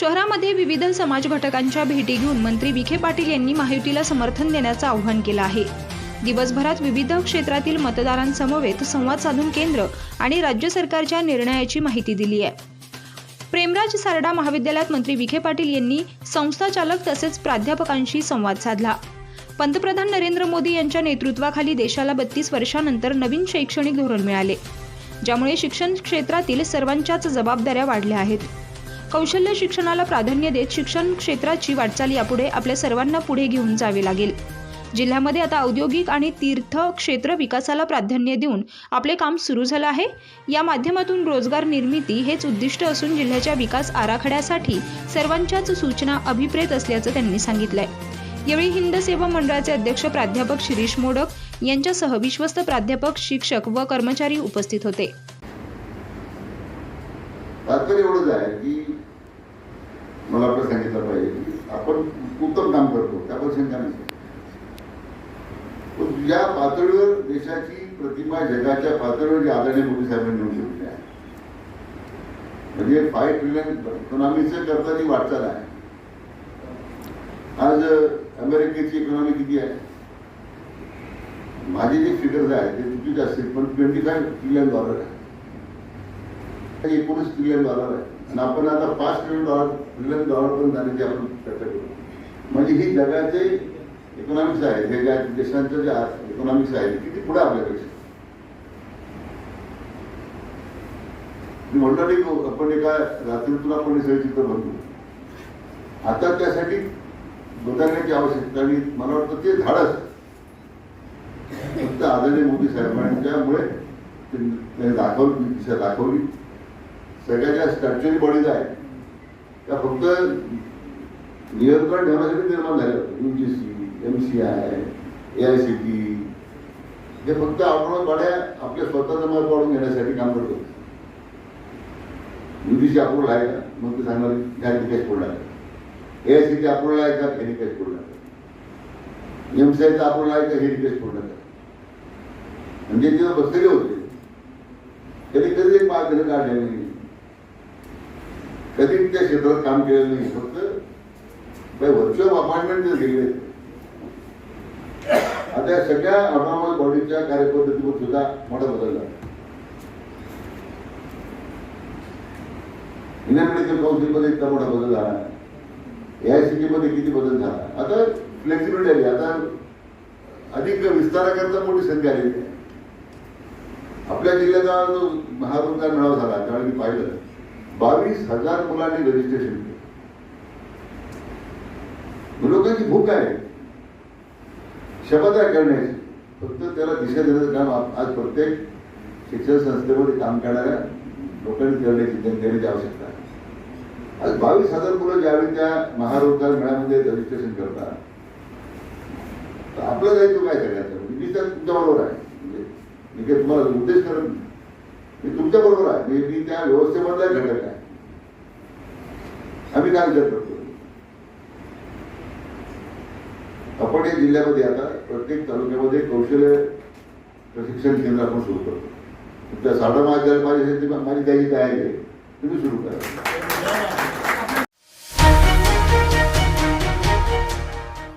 शहरामध्ये विविध समाज घटकांच्या भेटी घेऊन मंत्री विखे पाटील यांनी महायुतीला समर्थन देण्याचं आवाहन केलं आहे. दिवसभरात विविध क्षेत्रातील मतदारांसमवेत संवाद साधून केंद्र आणि राज्य सरकारच्या निर्णयाची माहिती दिली आहे. प्रेमराज सारडा महाविद्यालयात मंत्री विखे पाटील यांनी संस्थाचालक तसेच प्राध्यापकांशी संवाद साधला. पंतप्रधान नरेंद्र मोदी यांच्या नेतृत्वाखाली देशाला बत्तीस वर्षानंतर नवीन शैक्षणिक धोरण मिळाले ज्यामुळे शिक्षण क्षेत्रातील सर्वांच्याच जबाबदाऱ्या वाढल्या आहेत. कौशल्य शिक्षणाला प्राधान्य देत शिक्षण क्षेत्राची वाटचाल यापुढे आपल्या सर्वांना पुढे घेऊन जावे लागेल. जिल्ह्यामध्ये आता औद्योगिक आणि तीर्थ क्षेत्र विकासाला प्राधान्य देऊन आपले काम सुरू झालं आहे. या माध्यमातून रोजगार निर्मिती हेच उद्दिष्ट असून जिल्ह्याच्या विकास आराखड्यासाठी सर्वांच्याच सूचना अभिप्रेत असल्याचं त्यांनी सांगितलंय. यावेळी हिंद सेवा मंडळाचे अध्यक्ष प्राध्यापक शिरीष मोडक यांच्यासह विश्वस्त प्राध्यापक शिक्षक व कर्मचारी उपस्थित होते. तात्पर्य एवढंच आहे की मला आपलं सांगितलं पाहिजे की आपण उत्तम काम करतो त्याबद्दल शंका नाही पण या पातळीवर देशाची प्रतिमा जगाच्या पातळीवर जी आदरणीय मोदी साहेबांनी नेऊन ठेवली आहे. म्हणजे फाय ट्रिलियन इकॉनॉमीचं करता ती वाटचाल आहे. आज अमेरिकेची इकॉनॉमी किती आहे? माझे जे फिगर्स आहेत ते चुकीचे असतील पण ट्वेंटी फाय ट्रिलियन डॉलर आहे. एकोणीस ट्रिलियन डॉलर आहे. आणि आपण आता पाच ट्रिलियन डॉलर ट्रिलियन डॉलर पण जाण्याची आपण चर्चा करू म्हणजे ही जगाचे इकॉनॉमिक्स आहेत हे ज्या देशांचं जे इकॉनॉमिक्स आहे ते किती पुढे आपल्यापेक्षा मी म्हणलं नाही की आपण एका रात्रीतून आपण कोणी सगळे चित्र बनतो आता त्यासाठी बदलण्याची आवश्यकता आणि मला वाटतं ते धाडस. फक्त आदरणीय मोदी साहेबांच्यामुळे दाखवली दिशा दाखवली. सगळ्या ज्या स्टॅच्युरी बॉडीज आहेत त्या फक्त नियंत्रण ठेवण्यासाठी निर्माण झाल्या UGC M C I A I C T हे फक्त आपण बड्या आपल्या स्वतःचं मत पाडून घेण्यासाठी काम करतो यू जी सी अप्रूव्हल आहे का? मग ते सांगणार घ्या निकेश पडला A I C T approval आहे का? हे निकेश पडला एम सी आयचा अप्रूव्हल आहे का? हे निकेश पडला म्हणजे तिथं बसलेले होते कधी कधी एक पाच दिलं काढले कधी त्या क्षेत्रात काम केलेलं नाही फक्त काही व्हर्च्युअल अपॉइंटमेंट गेले. आता या सगळ्या ऑटोनॉमस बॉडीच्या कार्यपद्धतीवर सुद्धा मोठा बदल झाला. इंडियन मेडिकल काउन्सिलमध्ये इतका मोठा बदल झाला ए आय सी मध्ये किती बदल झाला. आता फ्लेक्सिबिलिटी आली. आता अधिक विस्ताराकरता मोठी संधी आलेली आहे आपल्या जिल्ह्याचा जो महारोजगार मेळावा झाला त्यावेळी मी पाहिलं बावीस हजार मुलांनी रजिस्ट्रेशन केलं. लोकांची भूक आहे. शपथ आहे करण्याची. फक्त त्याला दिशा देण्याचं काम आज प्रत्येक शिक्षण संस्थेमध्ये काम करणाऱ्या लोकांनी करण्याची देण्याची आवश्यकता आहे. आज बावीस हजार मुलं ज्यावेळी त्या महारोजगार मेळ्यामध्ये रजिस्ट्रेशन करतात तर आपलं दायित्व काय करायचं मी तर तुमच्याबरोबर आहे. म्हणजे मी काही तुम्हाला उद्देश करत नाही. मी तुमच्या बरोबर आहे. मी मी त्या व्यवस्थेमधला घटक आहे. आम्ही काय विचार करतो. आपण या जिल्ह्यामध्ये आता प्रत्येक तालुक्यामध्ये कौशल्य प्रशिक्षण केंद्र आपण सुरू करतो. त्या साडा महाविद्यालय माझी माझी त्याची तयारी आहे. तुम्ही सुरू करा.